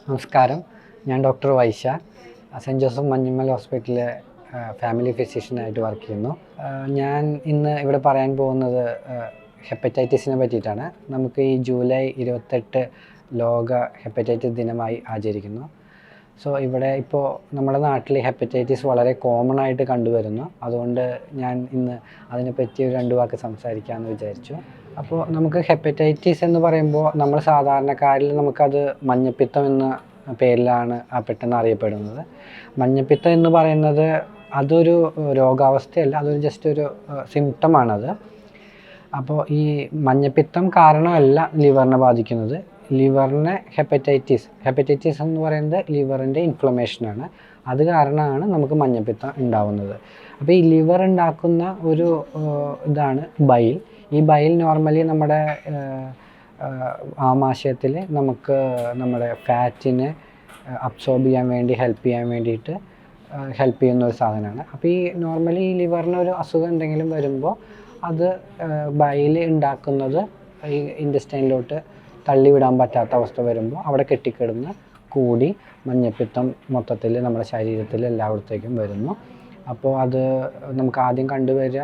നമസ്കാരം. ഞാൻ doctor Vaisha. Saint Joseph Manjummel ഹോസ്പിറ്റലിലെ ഫാമിലി ഫിസിഷ്യനായിട്ട് വർക്ക് ചെയ്യുന്നു. ഞാൻ ഇന്ന് ഇവിടെ പറയാൻ പോകുന്നത് ഹെപ്പറ്റൈറ്റിസിനെ പറ്റിയിട്ടാണ്. നമുക്ക് ഈ ജൂലൈ ഇരുപത്തെട്ട് ലോക ഹെപ്പറ്റൈറ്റിസ് ദിനമായി ആചരിക്കുന്നു. സോ ഇവിടെ ഇപ്പോൾ നമ്മുടെ നാട്ടിൽ ഹെപ്പറ്റൈറ്റിസ് വളരെ കോമൺ ആയിട്ട് കണ്ടുവരുന്നു. അതുകൊണ്ട് ഞാൻ ഇന്ന് അതിനെപ്പറ്റി ഒരു രണ്ട് വാക്ക് സംസാരിക്കാമെന്ന് വിചാരിച്ചു. അപ്പോൾ നമുക്ക് ഹെപ്പറ്റൈറ്റിസ് എന്ന് പറയുമ്പോൾ നമ്മൾ സാധാരണക്കാരിൽ നമുക്കത് മഞ്ഞപ്പിത്തം എന്ന പേരിലാണ് പെട്ടെന്ന് അറിയപ്പെടുന്നത്. മഞ്ഞപ്പിത്തം എന്ന് പറയുന്നത് അതൊരു രോഗാവസ്ഥയല്ല അതൊരു ജസ്റ്റ് ഒരു സിംറ്റമാണത് അപ്പോൾ ഈ മഞ്ഞപ്പിത്തം കാരണമല്ല ലിവറിനെ ബാധിക്കുന്നത്. ലിവറിനെ ഹെപ്പറ്റൈറ്റിസ് ഹെപ്പറ്റൈറ്റിസ് എന്ന് പറയുന്നത് ലിവറിന്റെ ഇൻഫ്ലമേഷനാണ് അത് കാരണമാണ് നമുക്ക് മഞ്ഞപ്പിത്തം ഉണ്ടാവുന്നത്. അപ്പോൾ ഈ ലിവർ ഉണ്ടാക്കുന്ന ഒരു ഇതാണ് ബൈൽ. ഈ ബൈൽ നോർമലി നമ്മുടെ ആമാശയത്തിൽ നമുക്ക് നമ്മുടെ ഫാറ്റിനെ അബ്സോർബ് ചെയ്യാൻ വേണ്ടി ഹെൽപ്പ് ചെയ്യാൻ വേണ്ടിയിട്ട് ഹെൽപ്പ് ചെയ്യുന്ന ഒരു സാധനമാണ്. അപ്പോൾ ഈ നോർമലി ഈ ലിവറിന് ഒരു അസുഖം എന്തെങ്കിലും വരുമ്പോൾ അത് ബൈൽ ഉണ്ടാക്കുന്നത് ഈ ഇൻഡസ്റ്റൈനിലോട്ട് തള്ളിവിടാൻ പറ്റാത്ത അവസ്ഥ വരുമ്പോൾ അവിടെ കെട്ടിക്കിടന്ന് കൂടി മഞ്ഞപ്പിത്തം മൊത്തത്തിൽ നമ്മുടെ ശരീരത്തിൽ എല്ലായിടത്തേക്കും വരുന്നു. അപ്പോൾ അത് നമുക്ക് ആദ്യം കണ്ടുവരിക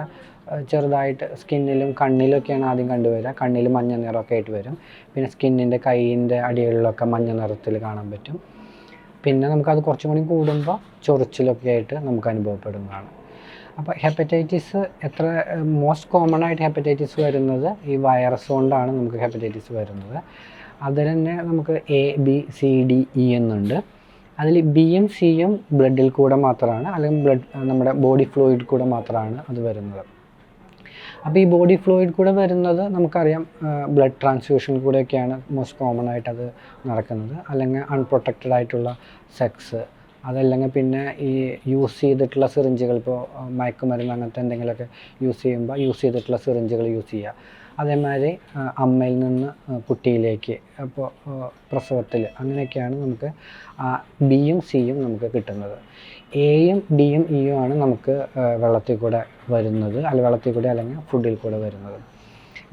ചെറുതായിട്ട് സ്കിന്നിലും കണ്ണിലൊക്കെയാണ് ആദ്യം കണ്ടുവരിക. കണ്ണിൽ മഞ്ഞ നിറമൊക്കെ ആയിട്ട് വരും. പിന്നെ സ്കിന്നിന്റെ കൈയിന്റെ അടികളിലൊക്കെ മഞ്ഞ നിറത്തിൽ കാണാൻ പറ്റും. പിന്നെ നമുക്കത് കുറച്ചും കൂടി കൂടുമ്പോൾ ചൊറിച്ചിലൊക്കെ ആയിട്ട് നമുക്ക് അനുഭവപ്പെടുന്നതാണ്. അപ്പോൾ ഹെപ്പറ്റൈറ്റിസ് എത്ര മോസ്റ്റ് കോമൺ ആയിട്ട് ഹെപ്പറ്റൈറ്റിസ് വരുന്നത് ഈ വൈറസ് കൊണ്ടാണ് നമുക്ക് ഹെപ്പറ്റൈറ്റിസ് വരുന്നത്. അതിൽ തന്നെ നമുക്ക് A B C D E എന്നുണ്ട്. അതിൽ ബി ബിയും സിയും ബ്ലഡിൽ കൂടെ മാത്രമാണ് അല്ലെങ്കിൽ ബ്ലഡ് നമ്മുടെ ബോഡി ഫ്ലൂയിഡ് കൂടെ മാത്രമാണ് അത് വരുന്നത്. അപ്പോൾ ഈ ബോഡി ഫ്ലൂയിഡ് കൂടെ വരുന്നത് നമുക്കറിയാം ബ്ലഡ് ട്രാൻസ്ഫ്യൂഷൻ കൂടെയൊക്കെയാണ് മോസ്റ്റ് കോമൺ ആയിട്ട് അത് നടക്കുന്നത്. അല്ലെങ്കിൽ അൺപ്രൊട്ടക്റ്റഡ് ആയിട്ടുള്ള സെക്സ് അതല്ലെങ്കിൽ പിന്നെ ഈ യൂസ് ചെയ്തിട്ടുള്ള സിറിഞ്ചുകൾ ഇപ്പോൾ മയക്കുമരുന്ന് അങ്ങനത്തെ എന്തെങ്കിലുമൊക്കെ യൂസ് ചെയ്യുമ്പോൾ യൂസ് ചെയ്തിട്ടുള്ള സിറിഞ്ചുകൾ യൂസ് ചെയ്യുക. അതേമാതിരി അമ്മയിൽ നിന്ന് കുട്ടിയിലേക്ക് അപ്പോൾ പ്രസവത്തിൽ അങ്ങനെയൊക്കെയാണ് നമുക്ക് ബിയും സിയും നമുക്ക് കിട്ടുന്നത്. എയും ഡിയും ഇയും ആണ് നമുക്ക് വെള്ളത്തിൽ കൂടെ വരുന്നത് അല്ല വെള്ളത്തിൽ കൂടെ അല്ലെങ്കിൽ ഫുഡിൽ കൂടെ വരുന്നത്.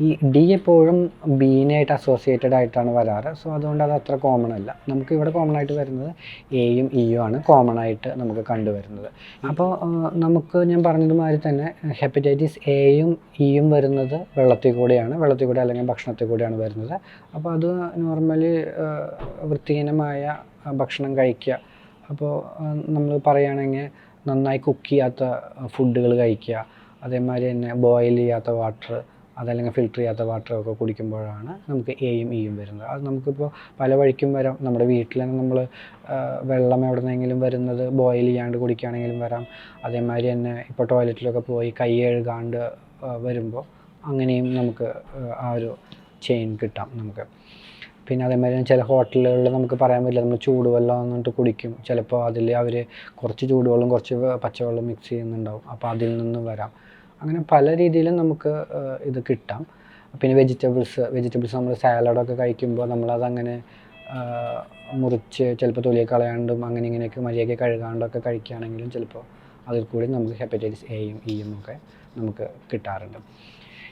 ഈ ഡി എപ്പോഴും ബീനായിട്ട് അസോസിയേറ്റഡ് ആയിട്ടാണ് വരാറ്. സോ അതുകൊണ്ട് അത് അത്ര കോമൺ അല്ല. നമുക്ക് ഇവിടെ കോമൺ ആയിട്ട് വരുന്നത് എയും ഇയും ആണ് കോമൺ ആയിട്ട് നമുക്ക് കണ്ടുവരുന്നത്. അപ്പോൾ നമുക്ക് ഞാൻ പറഞ്ഞതുമാതിരി തന്നെ ഹെപ്പറ്റൈറ്റിസ് എയും ഇയും വരുന്നത് വെള്ളത്തിൽ കൂടെയാണ്. വെള്ളത്തിൽ കൂടെ അല്ലെങ്കിൽ ഭക്ഷണത്തിൽ കൂടെയാണ് വരുന്നത്. അപ്പോൾ അത് നോർമലി വൃത്തിഹീനമായ ഭക്ഷണം കഴിക്കുക. അപ്പോൾ നമ്മൾ പറയുകയാണെങ്കിൽ നന്നായി കുക്ക് ചെയ്യാത്ത ഫുഡുകൾ കഴിക്കുക. അതേമാതിരി തന്നെ ബോയിൽ ചെയ്യാത്ത വാട്ടർ അതല്ലെങ്കിൽ ഫിൽറ്റർ ചെയ്യാത്ത വാട്ടർ ഒക്കെ കുടിക്കുമ്പോഴാണ് നമുക്ക് എയും ഇയും വരുന്നത്. അത് നമുക്കിപ്പോൾ പല വഴിക്കും വരാം. നമ്മുടെ വീട്ടിൽ തന്നെ നമ്മൾ വെള്ളം എവിടെ നിന്നെങ്കിലും വരുന്നത് ബോയിൽ ചെയ്യാണ്ട് കുടിക്കുകയാണെങ്കിലും വരാം. അതേമാതിരി തന്നെ ഇപ്പോൾ ടോയ്ലറ്റിലൊക്കെ പോയി കൈ കഴുകാണ്ട് വരുമ്പോൾ അങ്ങനെയും നമുക്ക് ആ ഒരു ചെയിൻ കിട്ടാം നമുക്ക്. പിന്നെ അതേമാതിരി ചില ഹോട്ടലുകളിൽ നമുക്ക് പറയാൻ പറ്റില്ല. നമ്മൾ ചൂടുവെള്ളം എന്നിട്ട് കുടിക്കും. ചിലപ്പോൾ അതിൽ അവർ കുറച്ച് ചൂടുവെള്ളം കുറച്ച് പച്ചവെള്ളം മിക്സ് ചെയ്യുന്നുണ്ടാവും. അപ്പോൾ അതിൽ നിന്നും വരാം. അങ്ങനെ പല രീതിയിലും നമുക്ക് ഇത് കിട്ടാം. പിന്നെ വെജിറ്റബിൾസ് വെജിറ്റബിൾസ് നമ്മൾ സാലഡൊക്കെ കഴിക്കുമ്പോൾ നമ്മളതങ്ങനെ മുറിച്ച് ചിലപ്പോൾ തൊലിയെ കളയാണ്ടും അങ്ങനെ ഇങ്ങനെയൊക്കെ മര്യാദയ്ക്ക് കഴുകാണ്ടൊക്കെ കഴിക്കുകയാണെങ്കിലും ചിലപ്പോൾ അതിൽ കൂടി നമുക്ക് ഹെപ്പറ്റൈറ്റിസ് എയും ഇയും ഒക്കെ നമുക്ക് കിട്ടാറുണ്ട്.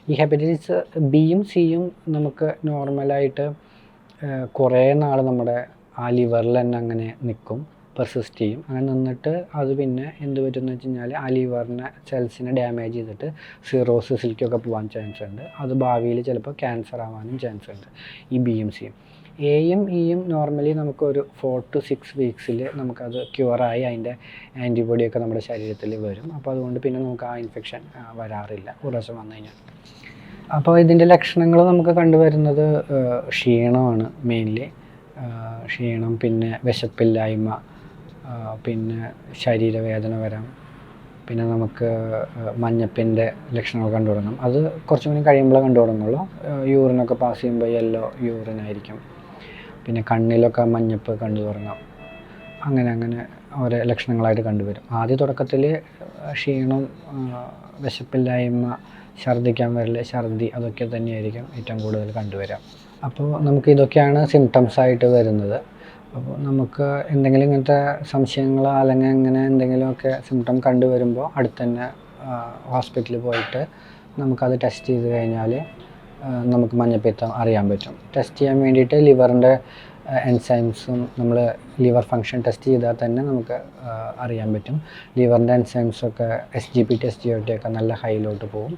ഈ ഹെപ്പറ്റൈറ്റിസ് ബിയും സിയും നമുക്ക് നോർമലായിട്ട് കുറേ നാൾ നമ്മുടെ ആ ലിവറിൽ തന്നെ അങ്ങനെ നിൽക്കും. പെർസിസ്റ്റ് ചെയ്യും. അങ്ങനെ നിന്നിട്ട് അത് പിന്നെ എന്ത് പറ്റുമെന്ന് വെച്ച് കഴിഞ്ഞാൽ ആ ലിവറിനെ സെൽസിനെ ഡാമേജ് ചെയ്തിട്ട് സിറോസിസിലേക്കൊക്കെ പോകാൻ ചാൻസ് ഉണ്ട്. അത് ഭാവിയിൽ ചിലപ്പോൾ ക്യാൻസർ ആവാനും ചാൻസ് ഉണ്ട് ഈ ബി എം സിയും എയും ഇയും നോർമലി നമുക്കൊരു ഫോർ ടു സിക്സ് വീക്സിൽ നമുക്കത് ക്യൂറായി അതിന്റെ ആന്റിബോഡിയൊക്കെ നമ്മുടെ ശരീരത്തിൽ വരും. അപ്പോൾ അതുകൊണ്ട് പിന്നെ നമുക്ക് ആ ഇൻഫെക്ഷൻ വരാറില്ല. ഒരു വന്നു കഴിഞ്ഞാൽ. അപ്പോൾ ഇതിന്റെ ലക്ഷണങ്ങൾ നമുക്ക് കണ്ടുവരുന്നത് ക്ഷീണമാണ് മെയിൻലി ക്ഷീണം പിന്നെ വിശപ്പില്ലായ്മ പിന്നെ ശരീരവേദന വരാം. പിന്നെ നമുക്ക് മഞ്ഞപ്പിന്റെ ലക്ഷണങ്ങൾ കണ്ടു തുടങ്ങും. അത് കുറച്ചും കൂടി കഴിയുമ്പോഴേ കണ്ടു തുടങ്ങുള്ളൂ. യൂറിനൊക്കെ പാസ് ചെയ്യുമ്പോൾ യെല്ലോ യൂറിനായിരിക്കും പിന്നെ കണ്ണിലൊക്കെ മഞ്ഞപ്പ് കണ്ടു തുടങ്ങാം. അങ്ങനെ അങ്ങനെ ഓരോ ലക്ഷണങ്ങളായിട്ട് കണ്ടുവരും ആദ്യ തുടക്കത്തിൽ ക്ഷീണം വിശപ്പില്ലായ്മ ഛർദ്ദിക്കാൻ വരൽ ഛർദി അതൊക്കെ തന്നെയായിരിക്കും ഏറ്റവും കൂടുതൽ കണ്ടുവരിക അപ്പോൾ നമുക്ക് ഇതൊക്കെയാണ് സിംറ്റംസ് ആയിട്ട് വരുന്നത്. അപ്പോൾ നമുക്ക് എന്തെങ്കിലും ഇങ്ങനത്തെ സംശയങ്ങളോ അല്ലെങ്കിൽ അങ്ങനെ എന്തെങ്കിലുമൊക്കെ സിംറ്റം കണ്ടുവരുമ്പോൾ അടുത്ത് തന്നെ ഹോസ്പിറ്റലിൽ പോയിട്ട് നമുക്കത് ടെസ്റ്റ് ചെയ്ത് കഴിഞ്ഞാൽ നമുക്ക് മഞ്ഞപ്പിത്തം അറിയാൻ പറ്റും. ടെസ്റ്റ് ചെയ്യാൻ വേണ്ടിയിട്ട് ലിവറിന്റെ എൻസൈംസും നമ്മൾ ലിവർ ഫങ്ഷൻ ടെസ്റ്റ് ചെയ്താൽ തന്നെ നമുക്ക് അറിയാൻ പറ്റും. ലിവറിന്റെ എൻസൈംസൊക്കെ എസ് ജി പി ടെസ്റ്റ് ഒക്കെ നല്ല ഹൈയിലോട്ട് പോകും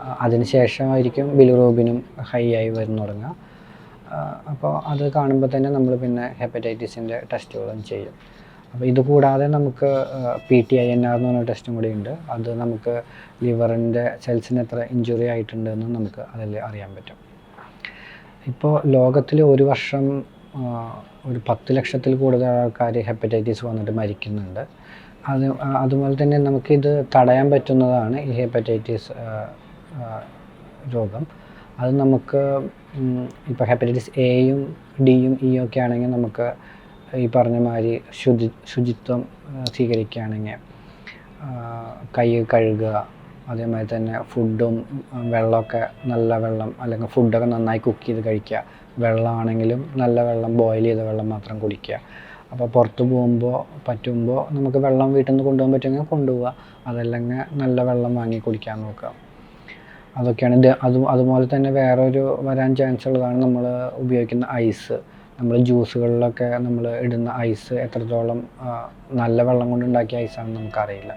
ആ, അതിന് ശേഷമായിരിക്കും ബിലിറൂബിനും ഹൈ ആയി വരുന്നു തുടങ്ങുക. അപ്പോൾ അത് കാണുമ്പോൾ തന്നെ നമ്മൾ പിന്നെ ഹെപ്പറ്റൈറ്റിസിന്റെ ടെസ്റ്റുകളും ചെയ്യും. അപ്പോൾ ഇതുകൂടാതെ നമുക്ക് P T I N R എന്ന് പറഞ്ഞ ടെസ്റ്റും കൂടി ഉണ്ട്. അത് നമുക്ക് ലിവറിന്റെ സെൽസിന് എത്ര ഇഞ്ചുറി ആയിട്ടുണ്ട് എന്ന് നമുക്ക് അതിൽ അറിയാൻ പറ്റും. ഇപ്പോൾ ലോകത്തിൽ ഒരു വർഷം ഒരു പത്ത് ലക്ഷത്തിൽ കൂടുതൽ ആൾക്കാർ ഹെപ്പറ്റൈറ്റിസ് വന്നിട്ട് മരിക്കുന്നുണ്ട്. അത് അതുപോലെ തന്നെ നമുക്കിത് തടയാൻ പറ്റുന്നതാണ് ഈ ഹെപ്പറ്റൈറ്റിസ് രോഗം. അത് നമുക്ക് ഇപ്പോൾ ഹെപ്പറ്റൈറ്റിസ് എയും ഡിയും ഇയും ഒക്കെ ആണെങ്കിൽ നമുക്ക് ഈ പറഞ്ഞ മാതിരി ശുചി ശുചിത്വം സ്വീകരിക്കുകയാണെങ്കിൽ കൈ കഴുകുക അതേമാതിരി തന്നെ ഫുഡും വെള്ളമൊക്കെ നല്ല വെള്ളം അല്ലെങ്കിൽ ഫുഡൊക്കെ നന്നായി കുക്ക് ചെയ്ത് കഴിക്കുക. വെള്ളമാണെങ്കിലും നല്ല വെള്ളം ബോയിൽ ചെയ്ത വെള്ളം മാത്രം കുടിക്കുക. അപ്പോൾ പുറത്ത് പോകുമ്പോൾ പറ്റുമ്പോൾ നമുക്ക് വെള്ളം വീട്ടിൽ നിന്ന് കൊണ്ടുപോകാൻ പറ്റുമെങ്കിൽ കൊണ്ടുപോവുക. അതല്ലെങ്കിൽ നല്ല വെള്ളം വാങ്ങി കുടിക്കാൻ നോക്കുക. അതൊക്കെയാണ്. ഇത് അതും അതുപോലെ തന്നെ വേറൊരു വരാൻ ചാൻസ് ഉള്ളതാണ് നമ്മൾ ഉപയോഗിക്കുന്ന ഐസ് നമ്മൾ ജ്യൂസുകളിലൊക്കെ നമ്മൾ ഇടുന്ന ഐസ് എത്രത്തോളം നല്ല വെള്ളം കൊണ്ട് ഉണ്ടാക്കിയ ഐസാണെന്ന് നമുക്കറിയില്ല.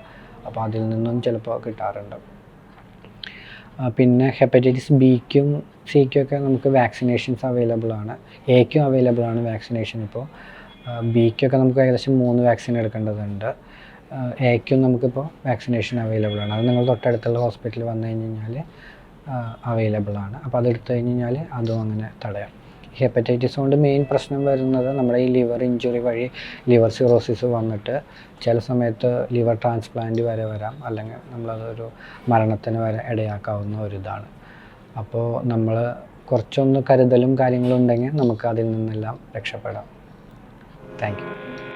അപ്പോൾ അതിൽ നിന്നും ചിലപ്പോൾ കിട്ടാറുണ്ട്. പിന്നെ ഹെപ്പറ്റൈറ്റിസ് ബിക്കും സിക്കും ഒക്കെ നമുക്ക് വാക്സിനേഷൻസ് അവൈലബിൾ ആണ്. എക്കും അവൈലബിൾ ആണ് വാക്സിനേഷൻ ഇപ്പോൾ ബിക്കൊക്കെ നമുക്ക് ഏകദേശം മൂന്ന് വാക്സിൻ എടുക്കേണ്ടതുണ്ട്. എക്കും നമുക്കിപ്പോൾ വാക്സിനേഷൻ അവൈലബിൾ ആണ്. അത് നിങ്ങൾ തൊട്ടടുത്തുള്ള ഹോസ്പിറ്റലിൽ വന്നു കഴിഞ്ഞ് കഴിഞ്ഞാൽ അവൈലബിൾ ആണ്. അപ്പോൾ അതെടുത്തു കഴിഞ്ഞ് കഴിഞ്ഞാൽ അതും അങ്ങനെ തടയാം. ഹെപ്പറ്റൈറ്റിസ് കൊണ്ട് മെയിൻ പ്രശ്നം വരുന്നത് നമ്മുടെ ഈ ലിവർ ഇഞ്ചുറി വഴി ലിവർ സിറോസിസ് വന്നിട്ട് ചില സമയത്ത് ലിവർ ട്രാൻസ്പ്ലാന്റ് വരെ വരാം. അല്ലെങ്കിൽ നമ്മളതൊരു മരണത്തിന് വരെ ഇടയാക്കാവുന്ന ഒരിതാണ്. അപ്പോൾ നമ്മൾ കുറച്ചൊന്ന് കരുതലും കാര്യങ്ങളും ഉണ്ടെങ്കിൽ നമുക്ക് അതിൽ നിന്നെല്ലാം രക്ഷപ്പെടാം. Thank you